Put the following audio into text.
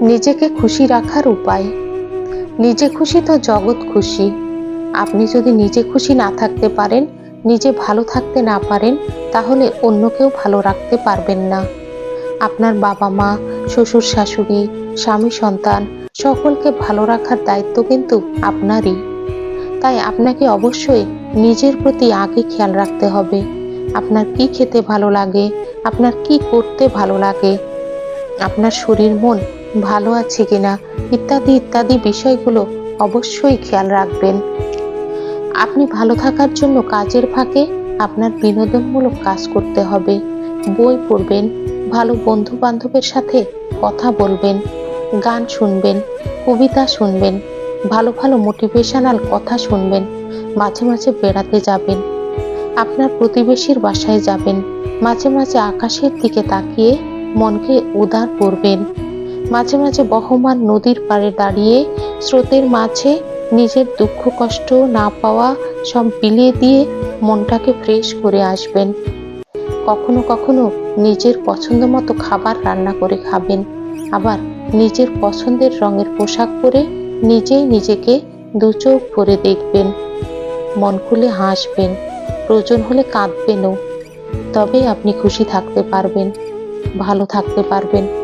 নিজেকে খুশি রাখার উপায়। নিজে খুশি তো জগৎ খুশি। আপনি যদি নিজে খুশি না থাকতে পারেন, নিজে ভালো থাকতে না পারেন, তাহলে অন্যকেও ভালো রাখতে পারবেন না। আপনার বাবা মা, শ্বশুর শাশুড়ি, স্বামী সন্তান, সকলকে ভালো রাখার দায়িত্ব কিন্তু আপনারই। তাই আপনাকে অবশ্যই নিজের প্রতি আগে খেয়াল রাখতে হবে। আপনার কি খেতে ভালো লাগে, আপনার কি করতে ভালো লাগে, আপনার শরীর মন ভালো আছে কিনা, ইত্যাদি ইত্যাদি বিষয়গুলো অবশ্যই খেয়াল রাখবেন। আপনি ভালো থাকার জন্য কাজের ফাঁকে আপনার বিনোদনমূলক কাজ করতে হবে। বই পড়বেন, ভালো বন্ধু বান্ধবের সাথে কথা বলবেন, গান শুনবেন, কবিতা শুনবেন, ভালো ভালো মোটিভেশনাল কথা শুনবেন, মাঝে মাঝে বেড়াতে যাবেন, আপনার প্রতিবেশীর বাসায় যাবেন, মাঝে মাঝে আকাশের দিকে তাকিয়ে মনকে উদার করবেন। মাঝে মাঝে বহমান নদীর পাড়ে দাঁড়িয়ে স্রোতের মাঝে নিজের দুঃখ কষ্ট না পাওয়া সব বিলিয়ে দিয়ে মনটাকে ফ্রেশ করে আসবেন। কখনো কখনো নিজের পছন্দ মতো খাবার রান্না করে খাবেন। আবার নিজের পছন্দের রঙের পোশাক পরে নিজেই নিজেকে দু চোখ ভরে দেখবেন। মন খুলে হাসবেন, প্রয়োজন হলে কাঁদবেনও। তবেই আপনি খুশি থাকতে পারবেন, ভালো থাকতে পারবেন।